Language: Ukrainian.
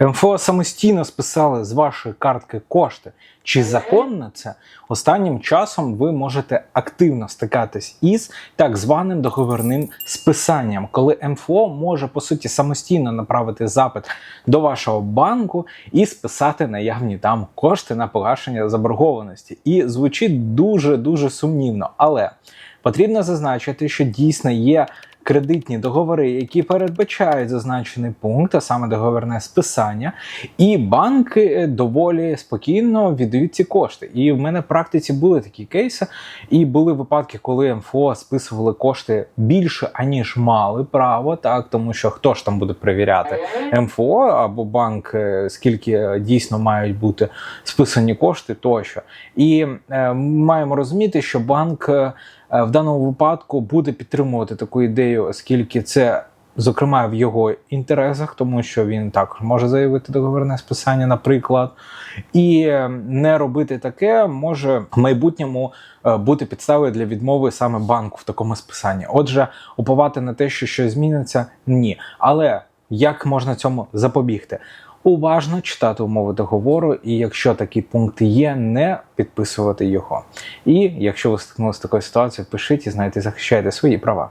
МФО самостійно списали з вашої картки кошти. Чи законно це? Останнім часом ви можете активно стикатись із так званим договірним списанням, коли МФО може по суті самостійно направити запит до вашого банку і списати наявні там кошти на погашення заборгованості. І звучить дуже дуже сумнівно, але потрібно зазначити, що дійсно є кредитні договори, які передбачають зазначений пункт, а саме договірне списання, і банки е, доволі спокійно віддають ці кошти. І в мене в практиці були такі кейси, і були випадки, коли МФО списували кошти більше, аніж мали право, так тому що хто ж там буде перевіряти МФО або банк, е, скільки дійсно мають бути списані кошти тощо. І е, маємо розуміти, що банк е, е, в даному випадку буде підтримувати таку ідею, оскільки це. Зокрема, в його інтересах, тому що він також може заявити договірне списання, наприклад, і е, не робити таке може в майбутньому е, бути підставою для відмови саме банку в такому списанні. Отже, уповати на те, що щось зміниться, ні. Але як можна цьому запобігти? Уважно читати умови договору, і якщо такі пункти є, не підписувати його. І якщо ви стикнулися з такою ситуацією, пишіть і знайте, захищайте свої права.